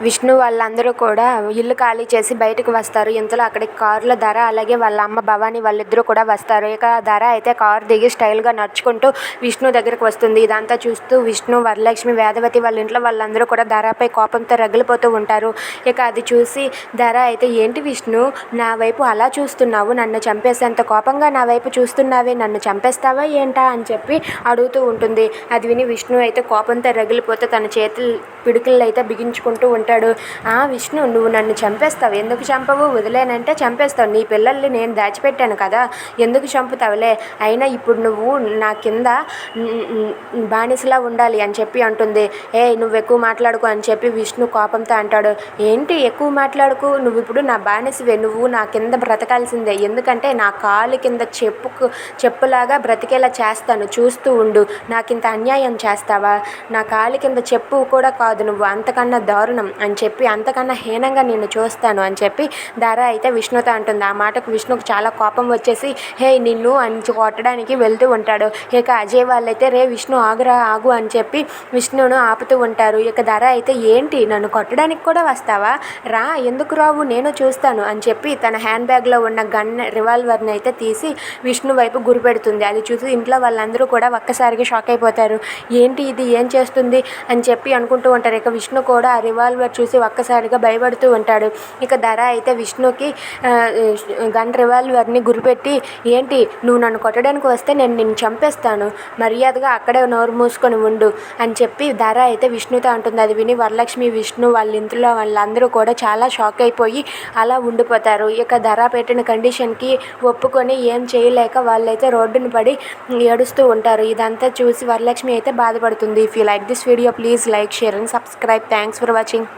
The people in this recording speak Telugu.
విష్ణు వాళ్ళందరూ కూడా ఇల్లు ఖాళీ చేసి బయటకు వస్తారు. ఇంతలో అక్కడికి కారులో ధర అలాగే వాళ్ళ అమ్మ భవాని వాళ్ళిద్దరూ కూడా వస్తారు. ఇక ధర అయితే కారు దిగి స్టైల్గా నడుచుకుంటూ విష్ణు దగ్గరికి వస్తుంది. ఇదంతా చూస్తూ విష్ణు వరలక్ష్మి వేదవతి వాళ్ళ ఇంట్లో వాళ్ళందరూ కూడా ధరపై కోపంతో రగిలిపోతూ ఉంటారు. ఇక అది చూసి ధర అయితే ఏంటి విష్ణు నా వైపు అలా చూస్తున్నావు? నన్ను చంపేసేంత కోపంగా నా వైపు చూస్తున్నావే? నన్ను చంపేస్తావా ఏంటా? అని చెప్పి అడుగుతూ ఉంటుంది. అది విని విష్ణు అయితే కోపంతో రగిలిపోతే తన చేతులు పిడుకులు అయితే బిగించుకుంటూ ఉంటాడు. ఆ విష్ణు నువ్వు నన్ను చంపేస్తావు. ఎందుకు చంపవు? వదిలేనంటే చంపేస్తావు. నీ పిల్లల్ని నేను దాచిపెట్టాను కదా. ఎందుకు చంపుతావులే? అయినా ఇప్పుడు నువ్వు నా కింద బానిసలా ఉండాలి అని చెప్పి అంటుంది. ఏ నువ్వు ఎక్కువ మాట్లాడుకో అని చెప్పి విష్ణు కోపంతో అంటాడు. ఏంటి ఎక్కువ మాట్లాడుకు? నువ్వు ఇప్పుడు నా బానిసవే. నువ్వు నా కింద బ్రతకాల్సిందే. ఎందుకంటే నా కాలు కింద చెప్పుకు చెప్పులాగా బ్రతికేలా చేస్తాను. చూస్తూ ఉండు. నాకింత అన్యాయం చేస్తావా? నా కాలు కింద చెప్పు కూడా కాదు నువ్వు. అంతకన్నా దారుణం. అని చెప్పి అంతకన్నా హీనంగా నేను చూస్తాను అని చెప్పి ధర అయితే విష్ణుతో అంటుంది. ఆ మాటకు విష్ణుకు చాలా కోపం వచ్చేసి హే నిన్ను అని కొట్టడానికి వెళ్తూ ఉంటాడు. ఇక అజయ్ వాళ్ళైతే రే విష్ణు ఆగురా ఆగు అని చెప్పి విష్ణును ఆపుతూ ఉంటారు. ఇక ధర అయితే ఏంటి నన్ను కొట్టడానికి కూడా వస్తావా? రా ఎందుకు రావు? నేను చూస్తాను అని చెప్పి తన హ్యాండ్ బ్యాగ్లో ఉన్న గన్ రివాల్వర్ని అయితే తీసి విష్ణు వైపు గురిపెడుతుంది అది చూసి ఇంట్లో వాళ్ళందరూ కూడా ఒక్కసారిగా షాక్ అయిపోతారు. ఏంటి ఇది? ఏం చేస్తుంది? అని చెప్పి అనుకుంటూ ఉంటారు. ఇక విష్ణు కూడా ఆ రివాల్వర్ చూసి ఒక్కసారిగా భయపడుతూ ఉంటాడు. ఇక ధర అయితే విష్ణుకి గన్ రివాల్వర్ని గురిపెట్టి ఏంటి నువ్వు నన్ను కొట్టడానికి వస్తే నేను నిన్ను చంపేస్తాను. మర్యాదగా అక్కడే నోరు మూసుకొని ఉండు అని చెప్పి ధర అయితే విష్ణుతో అంటుంది. అది విని వరలక్ష్మి విష్ణు వాళ్ళ ఇంట్లో వాళ్ళందరూ కూడా చాలా షాక్ అయిపోయి అలా ఉండిపోతారు. ఇక ధర పెట్టిన కండిషన్కి ఒప్పుకొని ఏం చేయలేక వాళ్ళైతే రోడ్డున పడి ఏడుస్తూ ఉంటారు. ఇదంతా చూసి వరలక్ష్మి అయితే బాధపడుతుంది. If you like this video please like share and subscribe thanks for watching